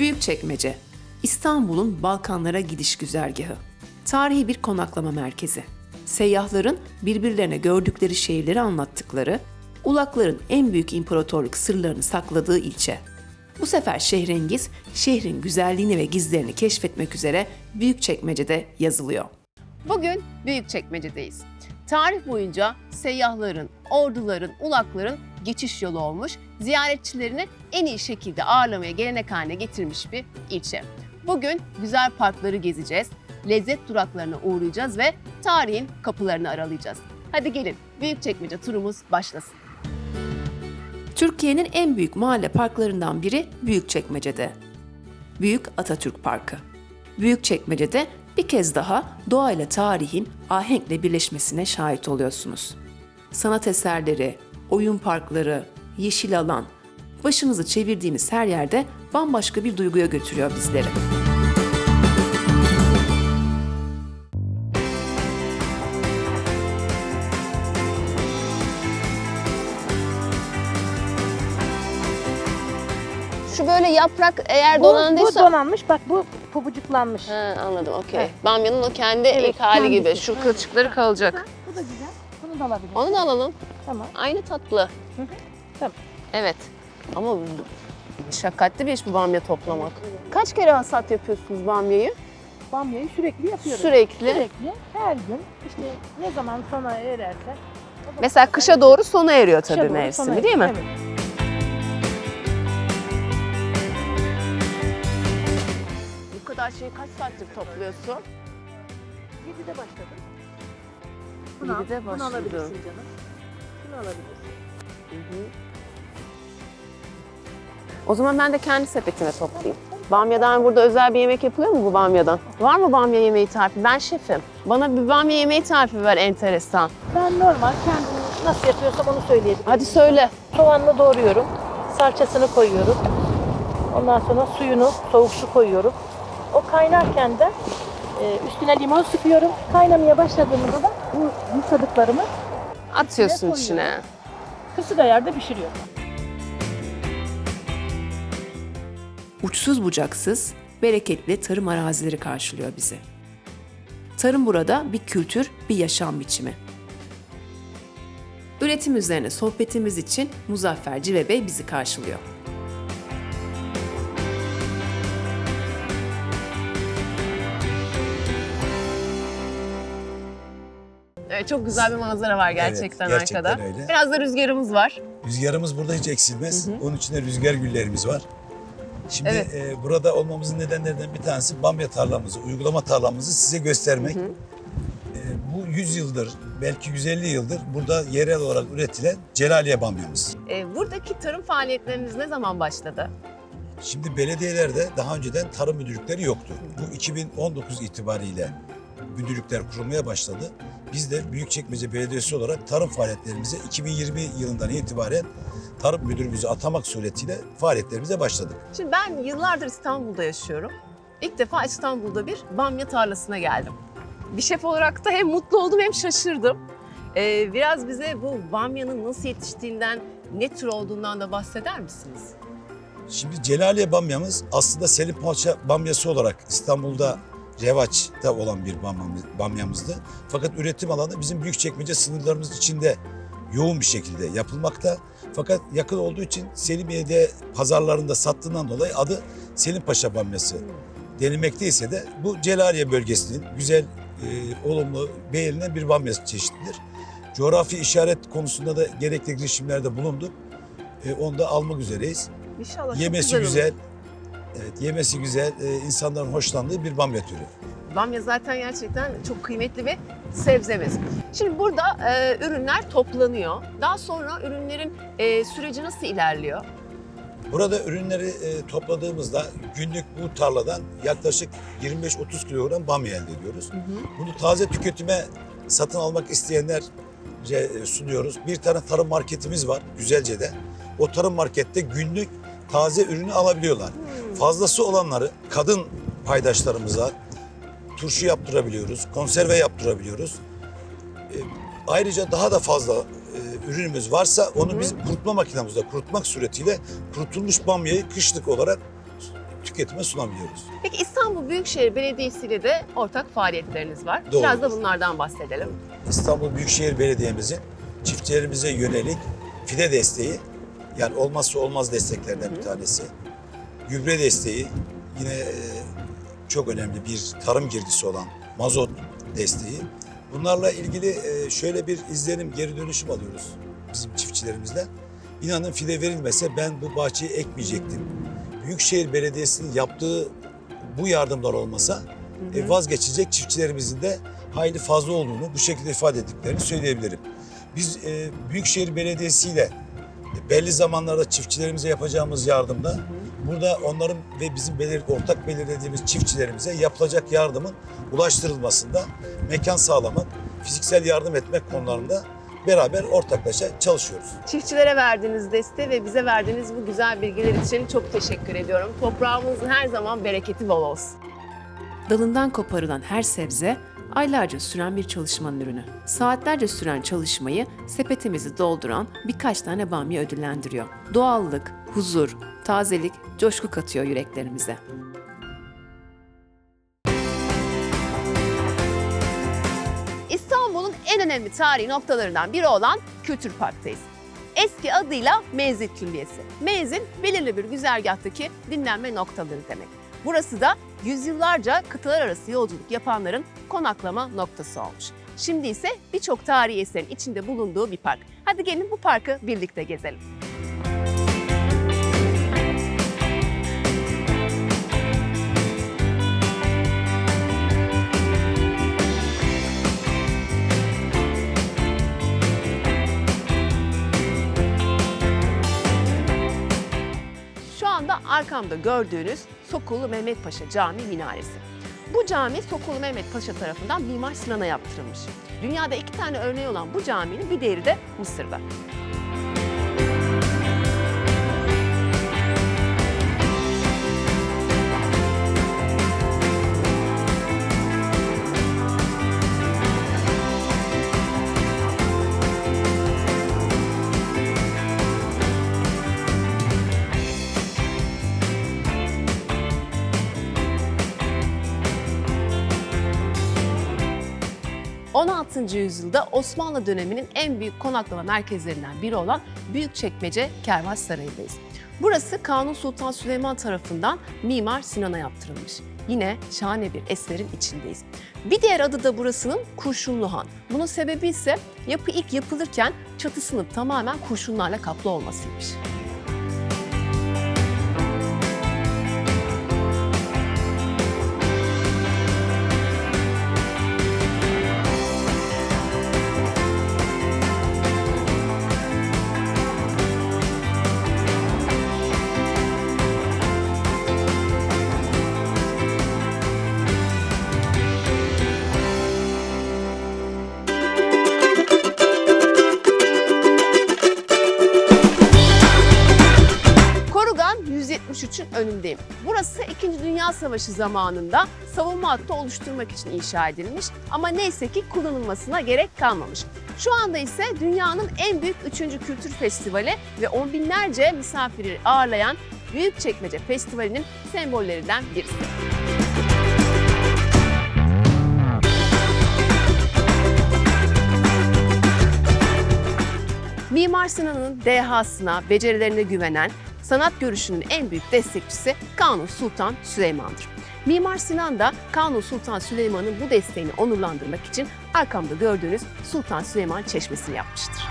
Büyükçekmece, İstanbul'un Balkanlara gidiş güzergahı. Tarihi bir konaklama merkezi. Seyyahların birbirlerine gördükleri şehirleri anlattıkları, ulakların en büyük imparatorluk sırlarını sakladığı ilçe. Bu sefer Şehrengiz, şehrin güzelliğini ve gizlerini keşfetmek üzere Büyükçekmece'de yazılıyor. Bugün Büyükçekmece'deyiz. Tarih boyunca seyyahların, orduların, ulakların geçiş yolu olmuş, ziyaretçilerini en iyi şekilde ağırlamaya gelenek haline getirmiş bir ilçe. Bugün güzel parkları gezeceğiz, lezzet duraklarına uğrayacağız ve tarihin kapılarını aralayacağız. Hadi gelin Büyükçekmece turumuz başlasın. Türkiye'nin en büyük mahalle parklarından biri Büyükçekmece'de. Büyük Atatürk Parkı. Büyükçekmece'de bir kez daha doğayla tarihin ahenkle birleşmesine şahit oluyorsunuz. Sanat eserleri, oyun parkları, yeşil alan, başınızı çevirdiğiniz her yerde bambaşka bir duyguya götürüyor bizleri. Şu böyle yaprak eğer Bu, bu donanmış bak bu pabucuklanmış. Ha, anladım okey. Evet. Bamyanın o kendi Evet, ilk hali kendisi. gibi. Şu kılçıkları kalacak. Bu da güzel. Bunu da alabiliriz. Onu da alalım. Tamam. Aynı tatlı. Hı hı, tamam. Evet. Ama şakkatli bir iş bu bamya toplamak. Kaç kere hasat yapıyorsunuz bamyayı? Bamyayı sürekli yapıyoruz. Sürekli. Sürekli her gün işte ne zaman sona ererse. Mesela kışa doğru sona eriyor Kışa tabii doğru mevsimi değil mi? Evet. Bu kadar şeyi kaç saattir topluyorsun? 7'de başladım. Bunu, al, 7'de bunu başladın. alabilirsin canım. Bunu alabilirsin. O zaman ben de kendi sepetime toplayayım. Bamyadan burada özel bir yemek yapılıyor mu bu bamyadan? Var mı bamya yemeği tarifi? Ben şefim. Bana bir bamya yemeği tarifi ver enteresan. Ben normal kendim nasıl yapıyorsam onu söyleyebilirim. Hadi söyle. Soğanını doğruyorum. Salçasını koyuyorum. Ondan sonra suyunu, soğuk su koyuyorum. O kaynarken de e, üstüne limon sıkıyorum. Kaynamaya başladığında da bu yıkadıklarımı Atıyorsun Ne içine. kısık ayarda pişiriyorum. uçsuz bucaksız, bereketli tarım arazileri karşılıyor bizi. Tarım burada bir kültür, bir yaşam biçimi. Üretim üzerine sohbetimiz için Muzaffer Cive Bey bizi karşılıyor. Evet, çok güzel bir manzara var gerçekten, Evet, gerçekten arkada. öyle. Biraz da rüzgarımız var. Rüzgarımız burada hiç eksilmez. Onun içinde rüzgar güllerimiz var. Şimdi Evet. e, burada olmamızın nedenlerinden bir tanesi bamya tarlamızı, uygulama tarlamızı size göstermek. E, bu 100 yıldır, belki 150 yıldır burada yerel olarak üretilen Celaliye bamyamız. Ee, buradaki tarım faaliyetleriniz ne zaman başladı? Şimdi belediyelerde daha önceden tarım müdürlükleri yoktu. Bu 2019 itibariyle müdürlükler kurulmaya başladı. Biz de Büyükçekmece Belediyesi olarak tarım faaliyetlerimize 2020 yılından itibaren tarım müdürümüzü atamak suretiyle faaliyetlerimize başladık. Şimdi ben yıllardır İstanbul'da yaşıyorum. İlk defa İstanbul'da bir bamya tarlasına geldim. Bir şef olarak da hem mutlu oldum hem şaşırdım. Ee, biraz bize bu bamyanın nasıl yetiştiğinden, ne tür olduğundan da bahseder misiniz? Şimdi Celaliye bamyamız aslında Selim Paşa bamyası olarak İstanbul'da revaçta olan bir bamyamız- bamyamızdı. Fakat üretim alanı bizim Büyükçekmece sınırlarımız içinde yoğun bir şekilde yapılmakta. Fakat yakın olduğu için Selimiye'de pazarlarında sattığından dolayı adı Selim Paşa bamyası denilmekteyse de bu Celaliye bölgesinin güzel, e, olumlu, beğenilen bir bamya çeşididir. Coğrafi işaret konusunda da gerekli girişimlerde bulunduk. E, onu da almak üzereyiz. İnşallah Yemesi olur. güzel. Evet, yemesi güzel. e, insanların hoşlandığı bir bamya türü. Bamya zaten gerçekten çok kıymetli bir sebzemiz. Şimdi burada e, ürünler toplanıyor. Daha sonra ürünlerin e, süreci nasıl ilerliyor? Burada ürünleri e, topladığımızda günlük bu tarladan yaklaşık 25-30 kilogram bamya elde ediyoruz. Bunu taze tüketime satın almak isteyenlere e, sunuyoruz. Bir tane tarım marketimiz var Güzelce'de. O tarım markette günlük taze ürünü alabiliyorlar. Fazlası olanları kadın paydaşlarımıza turşu yaptırabiliyoruz, konserve yaptırabiliyoruz. E, ayrıca daha da fazla e, ürünümüz varsa onu biz kurutma makinemizde kurutmak suretiyle kurutulmuş bamyayı kışlık olarak tüketime sunabiliyoruz. Peki İstanbul Büyükşehir Belediyesi ile de ortak faaliyetleriniz var. Doğru. Biraz da bunlardan bahsedelim. İstanbul Büyükşehir Belediye'mizin çiftçilerimize yönelik fide desteği yani olmazsa olmaz desteklerden bir tanesi. Gübre desteği yine e, çok önemli bir tarım girdisi olan mazot desteği. Bunlarla ilgili e, şöyle bir izlenim, geri dönüşüm alıyoruz bizim çiftçilerimizle. İnanın fide verilmese ben bu bahçeyi ekmeyecektim. Büyükşehir Belediyesi'nin yaptığı bu yardımlar olmasa e, vazgeçecek çiftçilerimizin de hayli fazla olduğunu bu şekilde ifade ettiklerini söyleyebilirim. Biz e, Büyükşehir Belediyesi ile belli zamanlarda çiftçilerimize yapacağımız yardımda burada onların ve bizim belir, ortak belirlediğimiz çiftçilerimize yapılacak yardımın ulaştırılmasında mekan sağlamak, fiziksel yardım etmek konularında beraber ortaklaşa çalışıyoruz. Çiftçilere verdiğiniz desteği ve bize verdiğiniz bu güzel bilgiler için çok teşekkür ediyorum. Toprağımızın her zaman bereketi bol olsun. Dalından koparılan her sebze aylarca süren bir çalışmanın ürünü. Saatlerce süren çalışmayı sepetimizi dolduran birkaç tane bamya ödüllendiriyor. Doğallık, huzur, tazelik, coşku katıyor yüreklerimize. İstanbul'un en önemli tarihi noktalarından biri olan Kültür Park'tayız. Eski adıyla Menzil Külliyesi. Menzil belirli bir güzergahtaki dinlenme noktaları demek. Burası da yüzyıllarca kıtalar arası yolculuk yapanların konaklama noktası olmuş. Şimdi ise birçok tarihi eserin içinde bulunduğu bir park. Hadi gelin bu parkı birlikte gezelim. Arkamda gördüğünüz Sokulu Mehmet Paşa Camii minaresi. Bu cami Sokulu Mehmet Paşa tarafından Mimar Sinan'a yaptırılmış. Dünyada iki tane örneği olan bu caminin bir diğeri de Mısır'da. – 16. yüzyılda Osmanlı döneminin en büyük konaklama merkezlerinden biri olan Büyükçekmece Kervansarayı'ndayız. Burası Kanuni Sultan Süleyman tarafından Mimar Sinan'a yaptırılmış. Yine şahane bir eserin içindeyiz. Bir diğer adı da burasının Kurşunlu Han. Bunun sebebi ise yapı ilk yapılırken çatısının tamamen kurşunlarla kaplı olmasıymış. 173'ün önündeyim. Burası 2. Dünya Savaşı zamanında savunma hattı oluşturmak için inşa edilmiş ama neyse ki kullanılmasına gerek kalmamış. Şu anda ise dünyanın en büyük 3. kültür festivali ve on binlerce misafiri ağırlayan Büyükçekmece Festivali'nin sembollerinden birisi. Mimar Sinan'ın dehasına, becerilerine güvenen, sanat görüşünün en büyük destekçisi Kanuni Sultan Süleyman'dır. Mimar Sinan da Kanuni Sultan Süleyman'ın bu desteğini onurlandırmak için arkamda gördüğünüz Sultan Süleyman Çeşmesi'ni yapmıştır.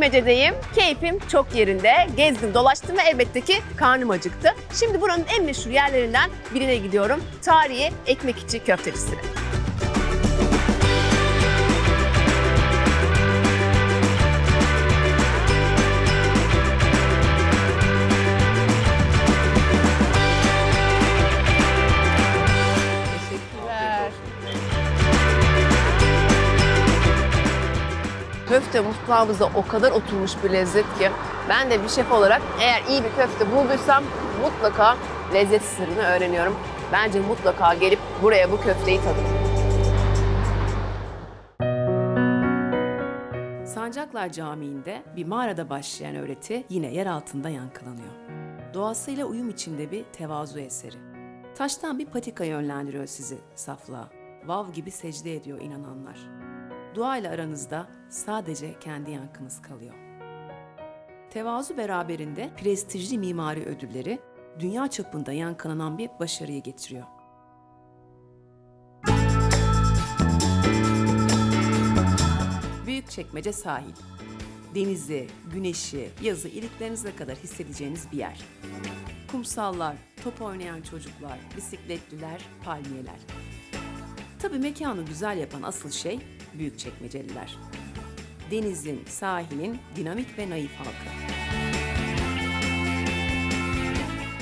Büyükçekmece'deyim. Keyfim çok yerinde. Gezdim, dolaştım ve elbette ki karnım acıktı. Şimdi buranın en meşhur yerlerinden birine gidiyorum. Tarihi Ekmekçi Köftecisi'ne. Köfte mutfağımızda o kadar oturmuş bir lezzet ki ben de bir şef olarak eğer iyi bir köfte bulduysam mutlaka lezzet sırrını öğreniyorum. Bence mutlaka gelip buraya bu köfteyi tadın. Sancaklar Camii'nde bir mağarada başlayan öğreti yine yer altında yankılanıyor. Doğasıyla uyum içinde bir tevazu eseri. Taştan bir patika yönlendiriyor sizi saflığa. Vav gibi secde ediyor inananlar. Dua ile aranızda sadece kendi yankınız kalıyor. Tevazu beraberinde prestijli mimari ödülleri dünya çapında yankılanan bir başarıyı getiriyor. Büyükçekmece sahil. Denizi, güneşi, yazı iliklerinize kadar hissedeceğiniz bir yer. Kumsallar, top oynayan çocuklar, bisikletliler, palmiyeler. Tabii mekanı güzel yapan asıl şey Büyükçekmeceliler. Denizin, sahilin dinamik ve naif halkı.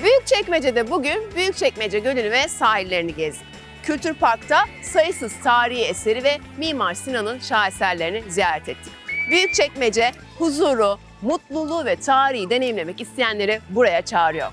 Büyükçekmece'de bugün Büyükçekmece Gölü'nü ve sahillerini gezdik. Kültür Park'ta sayısız tarihi eseri ve Mimar Sinan'ın şaheserlerini ziyaret ettik. Büyükçekmece huzuru, mutluluğu ve tarihi deneyimlemek isteyenleri buraya çağırıyor.